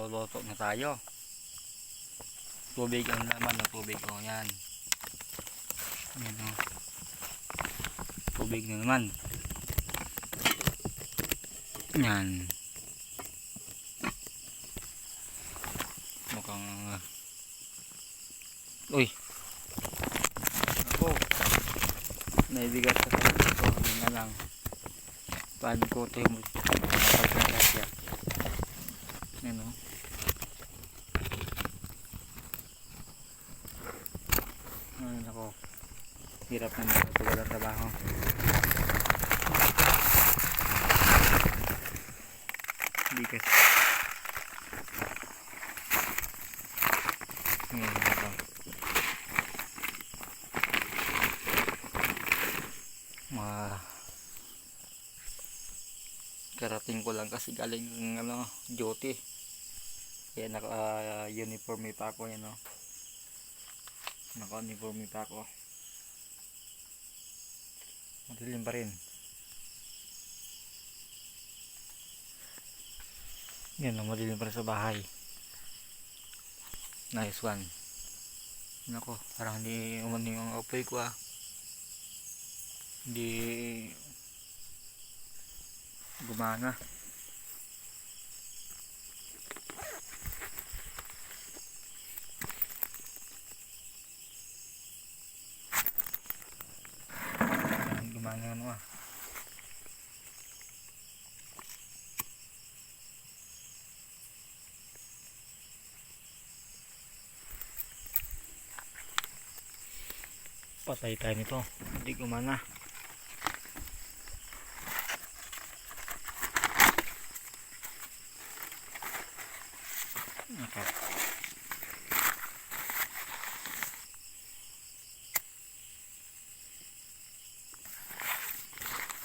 magluluto na tayo. Tubig ang laman ng tubig. O, yan. Yan o. Tubig na naman. Yan. Mukhang... Uh, uy! Ako! Naibigat sa sa ito. Yun na lang. Paano ko ito yung pagkakasya. Yan o. Nako. Hirap na ito walang trabaho. Bigas. Ngayon nako. Mga karating ko lang kasi galing ano, duty. Kaya naka ah, uniform pa ako yan no. Naka uniform pa ako. Madilim pa rin. Yan no, madilim pa rin sa bahay. Nice one. Nako, parang hindi umano yung apoy ko ah. Hindi gumana. Ayan, Gumana ano ah. Patay tayo nito. Hindi gumana. Okay.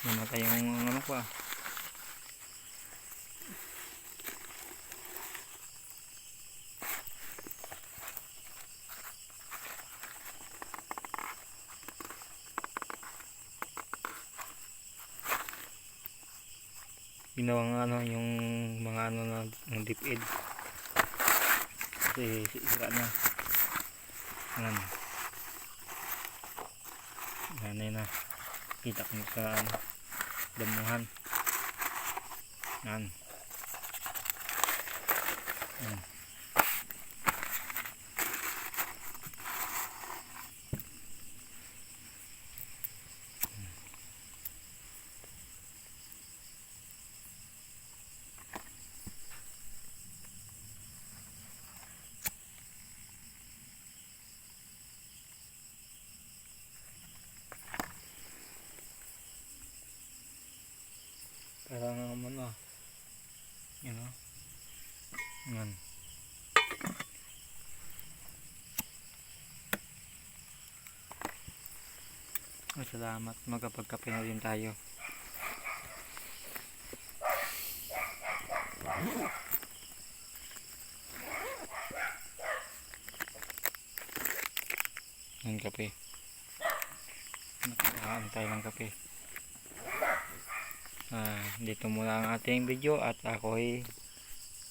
Namatay yung ano ko ah. Ginawang ano yung mga ano na ng deep end kasi sira na. Yan nanay na. Kita ko sa ano, damuhan. Yan. Yan parang ano yan o yan salamat. Magkapagkape na din tayo. Ang kape. Nakakaan tayo ng kape Ah, dito muna ang ating video at ako'y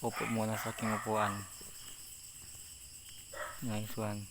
upo muna sa aking upuan. Nice one.